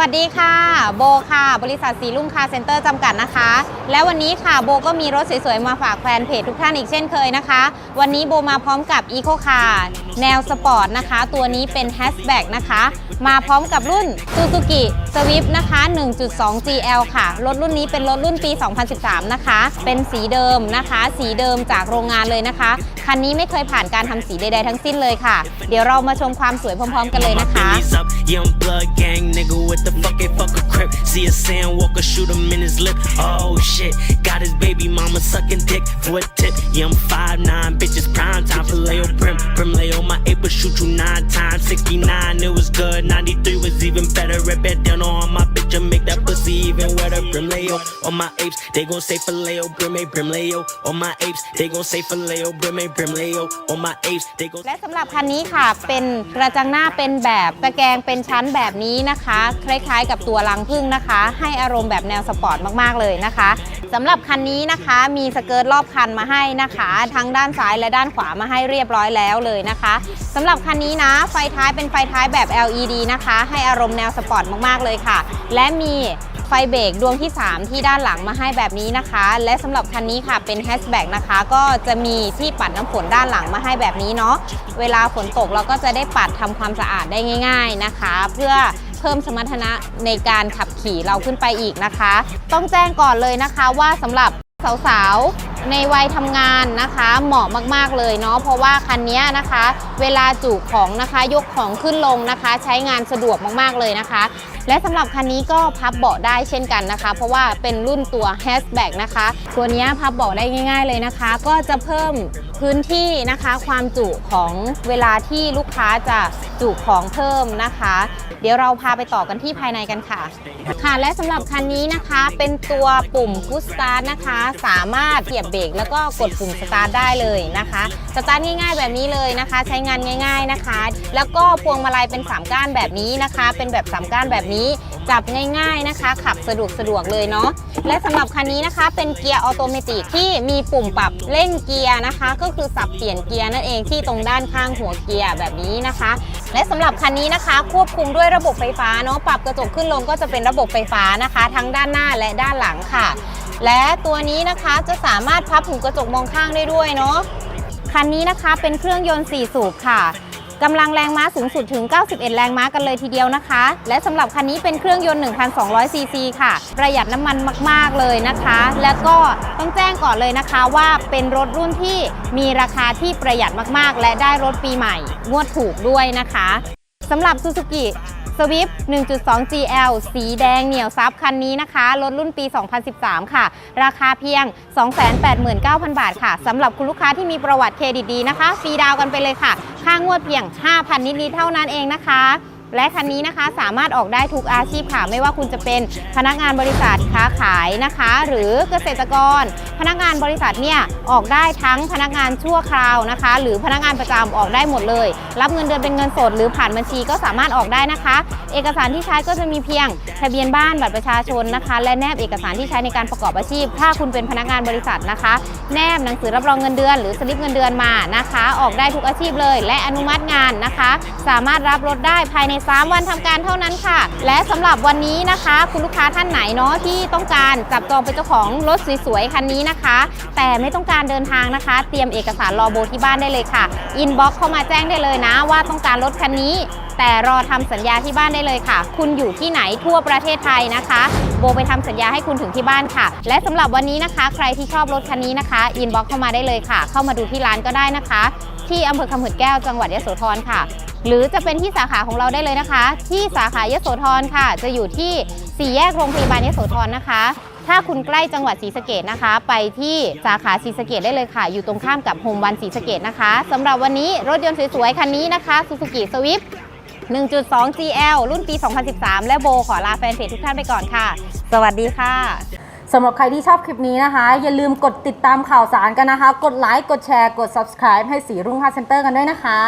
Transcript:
วัสดีค่ะ โบค่ะ บริษัทสีลุ่งคาร์เซ็นเตอร์จำกัดนะคะ และวันนี้ค่ะโบก็มีรถสวยๆ มาฝากแฟนเพจทุกท่านอีกเช่นเคยนะคะ วันนี้โบมาพร้อมกับ e c o Car แนวสปอร์ตนะคะ ตัวนี้เป็นแฮชแบ็กนะคะ มาพร้อมกับรุ่น Suzuki สวิฟนะคะ 1.2 GL ค่ะ รถรุ่นนี้เป็นรถรุ่นปี 2013 นะคะ เป็นสีเดิมนะคะ สีเดิมจากโรงงานเลยนะคะ คันนี้ไม่เคยผ่านการทำสีใดๆทั้งสิ้นเลยค่ะ เดี๋ยวเรามาชมความสวยพร้อมๆกันเลยนะคะ Shoot you nine times, 69. It was good, 92. My apes, they gon' say for Leo, Prim a Prim Leo. On my apes, they gon' say for Leo, Prim a Prim Leo. On my apes, they gon' และสำหรับคันนี้ค่ะ เป็นกระจังหน้าเป็นแบบตะแกรงเป็นชั้นแบบนี้นะคะ คล้ายๆกับตัวลังพึ่งนะคะ ให้อารมณ์แบบแนวสปอร์ตมากๆเลยนะคะสำหรับคันนี้นะคะมีสเกิร์ตรอบคันมาให้นะคะ ทั้งด้านซ้ายและด้านขวามาให้เรียบร้อยแล้วเลยนะคะสำหรับคันนี้นะ ไฟท้ายเป็นไฟท้ายแบบ LED นะคะ ให้อารมณ์แนวสปอร์ตมากๆเลยค่ะ และมี ไฟเบรกดวงที่ 3 ที่ด้านหลังมาให้แบบนี้นะคะ และสำหรับคันนี้ค่ะเป็นแฮชแบ็กนะคะ ก็จะมีที่ปัดน้ำฝนด้านหลังมาให้แบบนี้เนาะเวลาฝนตกเราก็จะได้ปัดทำความสะอาดได้ง่าย ๆนะคะ เพื่อเพิ่มสมรรถนะในการขับขี่เราขึ้นไปอีกนะคะ ต้องแจ้งก่อนเลยนะคะว่าสำหรับสาวๆ ในวัยทำงานนะคะ เหมาะมากๆเลยเนาะเพราะว่าคันนี้นะคะ เวลาจุของนะคะยกของขึ้นลงนะคะ ใช้งานสะดวกมากๆเลยนะคะ และสำหรับคันนี้ก็พับเบาะได้เช่นกันนะคะ เพราะว่าเป็นรุ่นตัว hatchback นะคะ ตัวนี้พับเบาะได้ง่าย ๆเลยนะคะ ก็จะเพิ่มพื้นที่นะคะ ความจุของเวลาที่ลูกค้าจะจุของเพิ่มนะคะ เดี๋ยวเราพาไปต่อกันที่ภายในกันค่ะ ค่ะและสำหรับคันนี้นะคะเป็นตัวปุ่ม push start นะคะ สามารถเสียบเบรกแล้วก็กดปุ่ม start ได้เลยนะคะสตาร์ทง่ายๆแบบนี้เลยนะคะ ใช้งานง่าย ๆนะคะ แล้วก็พวงมาลัยเป็น3ก้านแบบนี้นะคะ เป็นแบบ3ก้านแบบนี้จับง่ายๆนะคะ ขับสะดวกสะดวกเลยเนาะและสำหรับคันนี้นะคะเป็นเกียร์ออโตเมติกที่มีปุ่มปรับเร่งเกียร์นะคะ ก็คือสับเปลี่ยนเกียร์นั่นเองที่ตรงด้านข้างหัวเกียร์แบบนี้นะคะ และสำหรับคันนี้นะคะ ควบคุมด้วยระบบไฟฟ้าเนาะปรับกระจกขึ้นลงก็จะเป็นระบบไฟฟ้านะคะ ทั้งด้านหน้าและด้านหลังค่ะ และตัวนี้นะคะจะสามารถพับหูกระจกมองข้างได้ด้วยเนาะคันนี้นะคะเป็นเครื่องยนต์4สูบค่ะ กำลังแรงม้าสูงสุดถึง 91 แรงม้ากันเลยทีเดียวนะคะ และสำหรับคันนี้เป็นเครื่องยนต์ 1,200 ซีซีค่ะ ประหยัดน้ำมันมาก ๆ เลยนะคะ แล้วก็ต้องแจ้งก่อนเลยนะคะว่าเป็นรถรุ่นที่มีราคาที่ประหยัดมาก ๆ และได้รถปีใหม่ งวดถูกด้วยนะคะสำหรับ Suzuki Swift 1.2 GL สีแดงเหนียวซับคันนี้นะคะ รถรุ่นปี 2013 ค่ะ ราคาเพียง 289,000 บาทค่ะสำหรับคุณลูกค้าที่มีประวัติเครดิตดีนะคะ ฟรีดาวน์กันไปเลยค่ะ ค่างวดเพียง 5,000 นิดๆเท่านั้นเองนะคะ และคันนี้นะคะสามารถออกได้ทุกอาชีพค่ะ ไม่ว่าคุณจะเป็นพนักงานบริษัทค้าขายนะคะ หรือเกษตรกร พนักงานบริษัทเนี่ยออกได้ทั้งพนักงานชั่วคราวนะคะ หรือพนักงานประจำออกได้หมดเลย รับเงินเดือนเป็นเงินสด หรือผ่านบัญชีก็สามารถออกได้นะคะ เอกสารที่ใช้ก็จะมีเพียงทะเบียนบ้านบัตรประชาชนนะคะ และแนบเอกสารที่ใช้ในการประกอบอาชีพ ถ้าคุณเป็นพนักงานบริษัทนะคะ แนบหนังสือรับรองเงินเดือน หรือสลิปเงินเดือนมานะคะ ออกได้ทุกอาชีพเลย และอนุมัติงานนะคะ สามารถรับรถได้ภายใน3 วันทำการเท่านั้นค่ะ และสำหรับวันนี้นะคะ คุณลูกค้าท่านไหนเนาะที่ต้องการจับจองเป็นเจ้าของรถสวยๆคันนี้นะคะ แต่ไม่ต้องการเดินทางนะคะ เตรียมเอกสารรอโบที่บ้านได้เลยค่ะอินบ็อกซ์เข้ามาแจ้งได้เลยนะ ว่าต้องการรถคันนี้ แต่รอทำสัญญาที่บ้านได้เลยค่ะ คุณอยู่ที่ไหนทั่วประเทศไทยนะคะ โบไปทำสัญญาให้คุณถึงที่บ้านค่ะ และสำหรับวันนี้นะคะ ใครที่ชอบรถคันนี้นะคะอินบ็อกซ์เข้ามาได้เลยค่ะ เข้ามาดูที่ร้านก็ได้นะคะ ที่อำเภอคำหืดแก้วจังหวัดยโสธรค่ะ หรือจะเป็นที่สาขาของเราได้เลยนะคะ ที่สาขายโสธรค่ะ จะอยู่ที่สี่แยกโรงพยาบาลยโสธรนะคะ ถ้าคุณใกล้จังหวัดศรีสะเกดนะคะ ไปที่สาขาศรีสะเกดได้เลยค่ะ อยู่ตรงข้ามกับโฮมวันศรีสะเกดนะคะสำหรับวันนี้รถยนต์สวยๆคันนี้นะคะ Suzuki Swift 1.2 GL รุ่นปี 2013 และโบขอลาแฟนเพจทุกท่านไปก่อนค่ะ สวัสดีค่ะ สำหรับใครที่ชอบคลิปนี้นะคะ อย่าลืมกดติดตามข่าวสารกันนะคะ กดไลค์กดแชร์กด subscribe ให้สีรุ่งค่าเซ็นเตอร์กันด้วยนะคะ